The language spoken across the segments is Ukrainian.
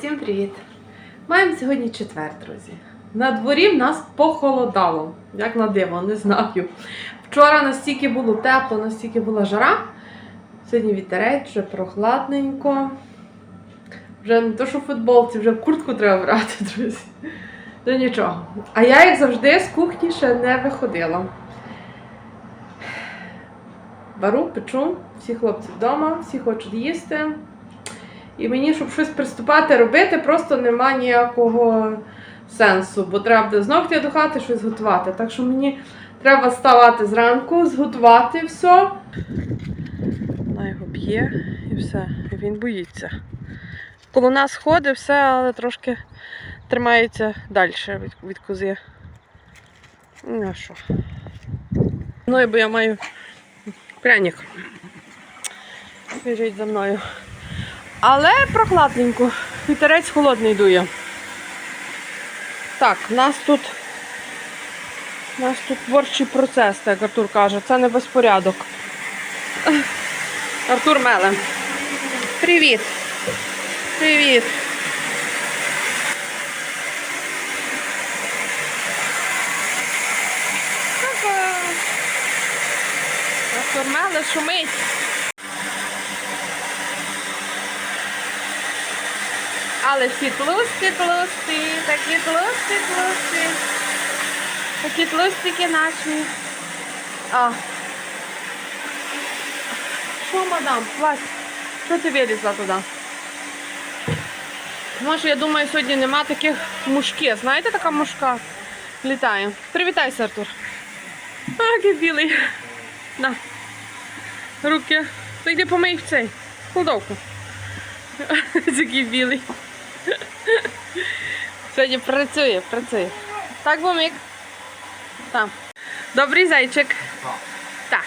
всім привіт! Маємо сьогодні четвер, друзі. На дворі в нас похолодало, як на диво, не знаю. Вчора настільки було тепло, настільки була жара. Сьогодні вітерець, вже прохладненько. Вже не то, що в футболці, вже куртку треба брати, друзі. Ну нічого. А я, як завжди, з кухні ще не виходила. Вару, печу, всі хлопці вдома, всі хочуть їсти. І мені, щоб щось приступати робити, просто нема ніякого сенсу, бо треба знов йти до хати щось готувати. Так що мені треба вставати зранку, зготувати все. Вона його б'є і все. І він боїться. Коло нас ходить все, але трошки тримається далі від, від кози. Ну а що? Ну, бо я маю пряник. Біжить за мною. Але прохладненько. Вітерець холодний дує. Так, у нас тут у нас тут творчий процес, так Артур каже. Це не безпорядок. Артур Меле. Привіт. Привіт. Артур Меле шумить. Але всі тлусті, тлусті, такі тлусті, тлусті. Такі тлустики наші. А. Що, мадам? Вась, що ти вилізла туди? Може, я думаю, сьогодні нема таких мушки. Знаєте, така мушка літає. Привітайся, Артур. А, який білий. На. Руки. То йди помий в цей. Кладовку. Такий білий. Сьогодні працює, працює. Так, бомик? Там. Добрий зайчик. Так.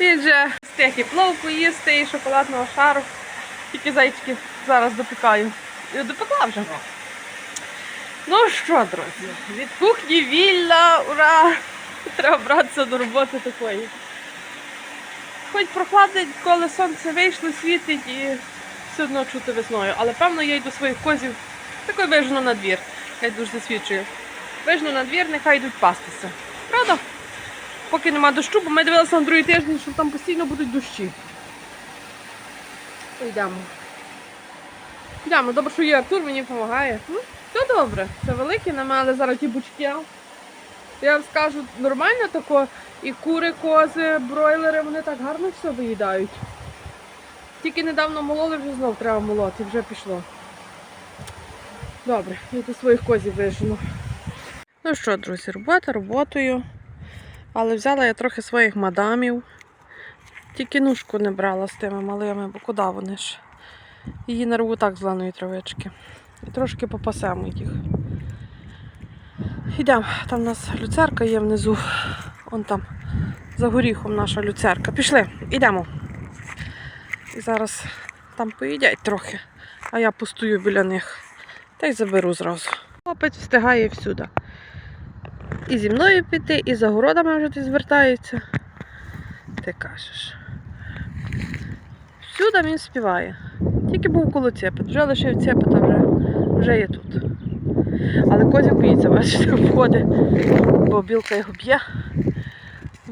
Він же встиг і пловку їсти, і шоколадного шару. Тільки зайчики зараз допікаю. І допекла вже. Ну що, друзі, від кухні вільна, ура! Треба братися до роботи такої. Хоч прохладить, коли сонце вийшло, світить і все одно чути весною. Але певно я йду своїх козів такою вижну на двір. Хай дуже засвідчує. Вижну на двір, нехай йдуть пастися. Правда? Поки нема дощу, бо ми дивилися на другий тиждень, що там постійно будуть дощі. Йдемо. Йдемо, добре, що є Артур, мені допомагає. Все добре, все велике, нема, але зараз ті бучки. Я вам скажу, нормально тако, і кури, кози, бройлери, вони так гарно все виїдають. Тільки недавно мололи, вже знов треба молоти, вже пішло. Добре, я тут своїх козів вижену. Ну що, друзі, робота роботою. Але взяла я трохи своїх мадамів. Тільки нушку не брала з тими малими, бо куди вони ж? Її нарву так з ланої травички. І трошки попасемо їх. Йдемо, там у нас люцерка є внизу. Вон там за горіхом наша люцерка. Пішли, йдемо. І зараз там поїдять трохи, а я постою біля них та й заберу зразу. Хлопець встигає всюди. І зі мною піти, і за городами вже ти звертається. Ти кажеш. Всюди він співає. Тільки був коло цепет. Вже лишив цепет, а вже, вже є тут. Але козі боїться, бачите, входить, бо білка його б'є.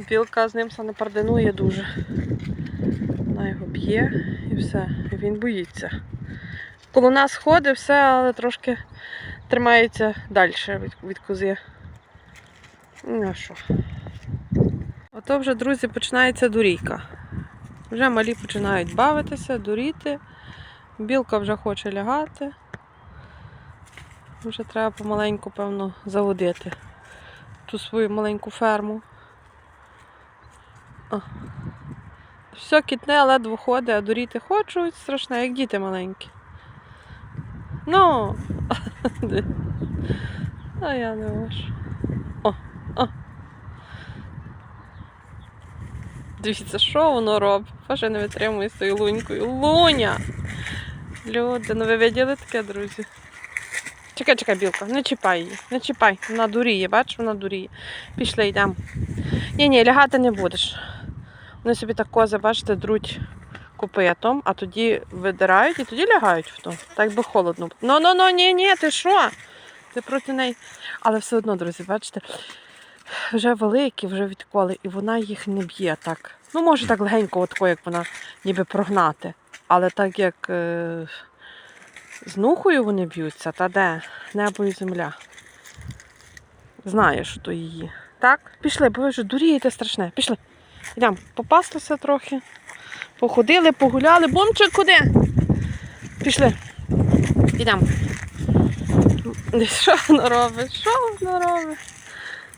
Білка з ним не пардинує дуже. Його б'є і все. Він боїться. Коло нас ходить все, але трошки тримається далі від, від кози. Ну що? Ото вже, друзі, починається дурійка. Вже малі починають бавитися, дуріти. Білка вже хоче лягати. Вже треба помаленьку, певно, заводити ту свою маленьку ферму. О. Все кітне, ледве ходить, а дуріти хочуть, страшне, як діти маленькі. Ну, а я не можу. О, о. Дивіться, що воно робить. Боже, не витримує з тою лунькою. Луня! Люди, ну ви виділи таке, друзі? Чекай, чекай, білка, не чіпай її, не чіпай, вона дуріє, бачиш, вона дуріє. Пішли, йдемо. Ні, ні, лягати не будеш. Вони собі так кози, бачите, друуть копитом, а тоді видирають і тоді лягають в то. Так би холодно. Ну, ну, ну, ні, ні, ти що? Ти проти неї. Але все одно, друзі, бачите, вже великі, вже відколи, і вона їх не б'є так. Ну, може так легенько, отко, як вона ніби прогнати. Але так як е, з нухою вони б'ються, та де? Небо і земля. Знаєш, що то її. Так? Пішли, бо ви вже дурієте страшне. Пішли. Йдемо, попастися трохи. Походили, погуляли. Бомчик, куди? Пішли. Йдемо. Що воно робить? Що воно робить?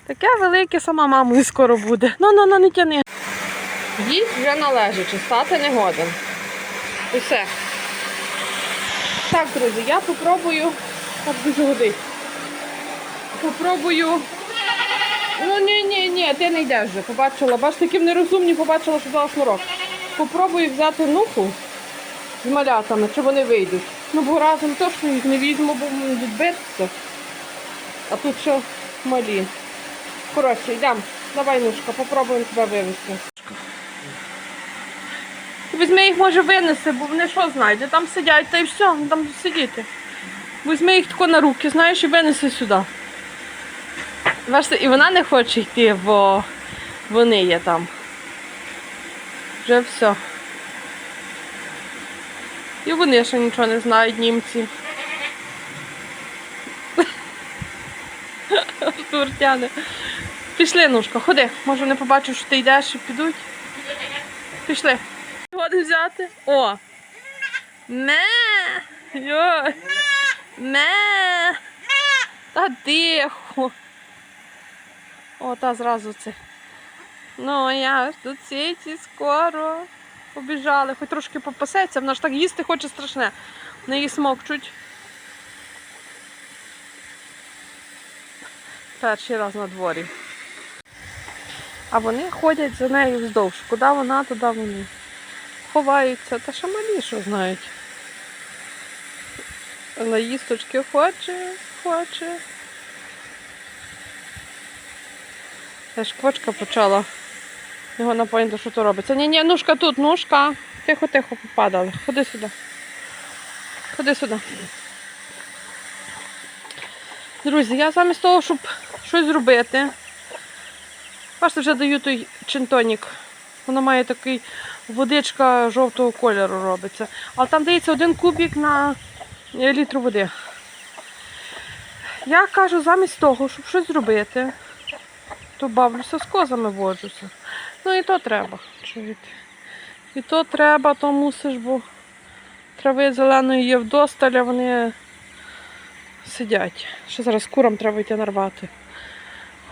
Таке велике сама мамою скоро буде. Ну, ну, ну, не тяни. Їсть вже належачи, стати не годен. Усе. Так, друзі, я попробую. Так дуже годить. Попробую. Ну ні, ні, ти не йдеш вже. Побачила. Бач, таким нерозумні побачила, що дала шнурок. Попробую взяти нуху з малятами, чи вони вийдуть. Ну, бо разом точно їх не візьму, бо будуть битися. А тут що малі. Коротше, йдемо. Давай, нушка, попробуємо тебе вивезти. Візьми їх, може, винеси, бо вони що знають, де там сидять, та й все, там сидіти. Візьми їх тако на руки, знаєш, і винеси сюди. Бачите, і вона не хоче йти, бо вони є там. Вже все. І вони ще нічого не знають, німці. Артур тяне. Пішли, нушка, ходи. Може вони побачать, що ти йдеш і підуть. Пішли. Годи взяти. О! Ме! Йой! Ме! Та тихо. О, та зразу це. Ну, я ж тут сіті скоро. Побіжали, хоч трошки попасеться, вона ж так їсти хоче страшне. Не її смокчуть. Перший раз на дворі. А вони ходять за нею вздовж. Куди вона, туди вони. Ховаються, та ще малі, що знають. На їсточки хоче, хоче. Теж квочка почала. Його напоїти, що то робиться. Ні, ні, нушка тут, нушка. Тихо, тихо попадали. Ходи сюди. Ходи сюди. Друзі, я замість того, щоб щось зробити. Бачите, вже даю той чинтонік. Воно має такий водичка жовтого кольору робиться. Але там дається один кубик на літр води. Я кажу, замість того, щоб щось зробити, то бавлюся з козами воджуся. Ну і то треба. Чуєте? І то треба, то мусиш, бо трави зеленої є вдосталь, а вони сидять. Ще зараз курам треба йти нарвати.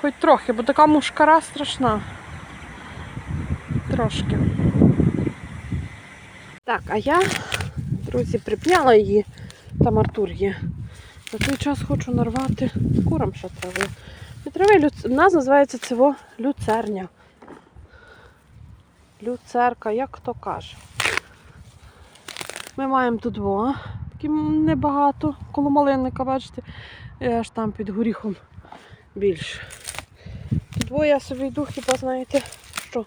Хоч трохи, бо така мушкара страшна. Трошки. Так, а я, друзі, припняла її, там Артур є. За той час хочу нарвати курам ще трави. І люц... У нас називається цього люцерня. Люцерка, як хто каже. Ми маємо тут два, такі небагато, коло малинника, бачите, і аж там під горіхом більше. Двоє я собі йду, хіба знаєте, що.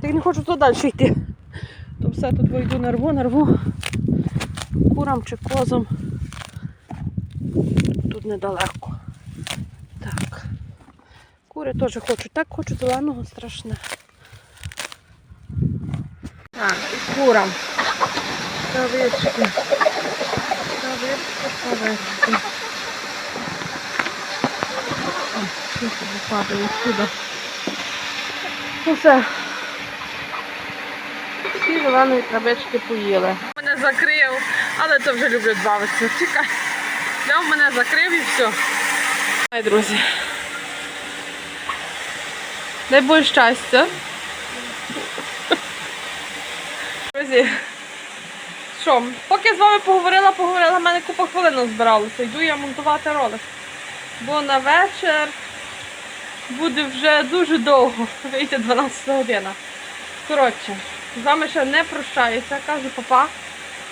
Так не хочу туди далі йти. То все тут вийду нарву, нарву курам чи козам. Тут недалеко. Кури теж хочуть. Так хочу зеленого страшне. Так, і курам. Травички. Травички, травички. О, падає сюди. Ну все. Всі зеленої травички поїли. Мене закрив, але то вже люблять бавитися. Чекай. Я мене закрив і все. Ай, друзі. Дай Боже щастя. Друзі. Що, поки з вами поговорила, поговорила, в мене купа хвилин збиралося. Йду я монтувати ролик. Бо на вечір буде вже дуже довго. Вийде 12 година. Коротше, з вами ще не прощаюся. Кажу, папа.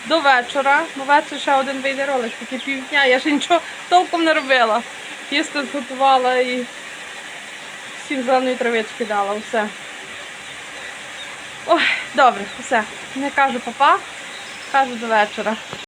До вечора. На вечір ще один вийде ролик, такі півдня. Я ще нічого толком не робила. Їсти зготувала і всім зеленої травички дала. Все. Ой, Добре, все. Не кажу папа, кажу до вечора.